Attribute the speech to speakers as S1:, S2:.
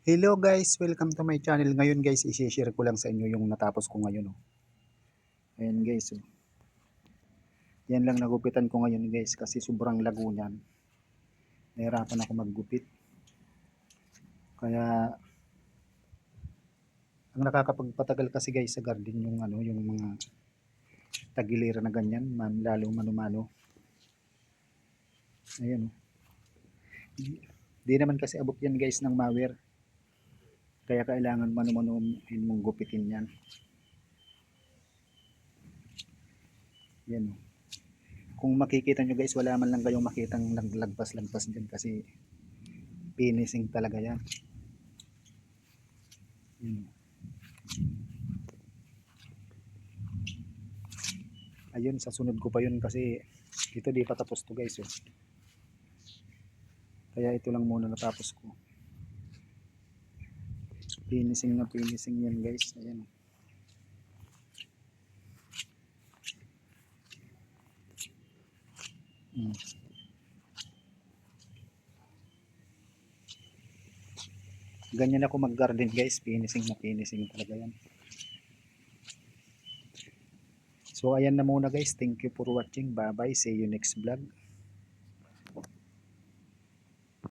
S1: Hello guys, welcome to my channel. Ngayon guys, i-share ko lang sa inyo yung natapos ko ngayon. Oh. Ayan guys. Oh. Yan lang nagupitan ko ngayon guys kasi sobrang lago niyan. Nahirapan ako maggupit. Kaya ang nakakapagpatagal kasi guys sa garden yung ano, yung mga tagilira na ganyan, man, lalo manumano. Ayan. Oh. Di, di naman kasi abot yan guys ng mower. Kaya kailangan manumanuhin mong gupitin yan. Yan. oh. Kung makikita nyo guys, wala man lang kayong makitang naglagpas-lagpas dyan kasi finishing talaga yan. Yan. oh. Ayun, sa sunod ko pa yun kasi ito di pa tapos to guys. Oh. Kaya ito lang muna natapos ko. Finishing na finishing yan guys. Ayan. Hmm. Ganyan ako mag-garden guys. Finishing na finishing talaga yan. So ayan na muna guys. Thank you for watching. Bye bye. See you next vlog.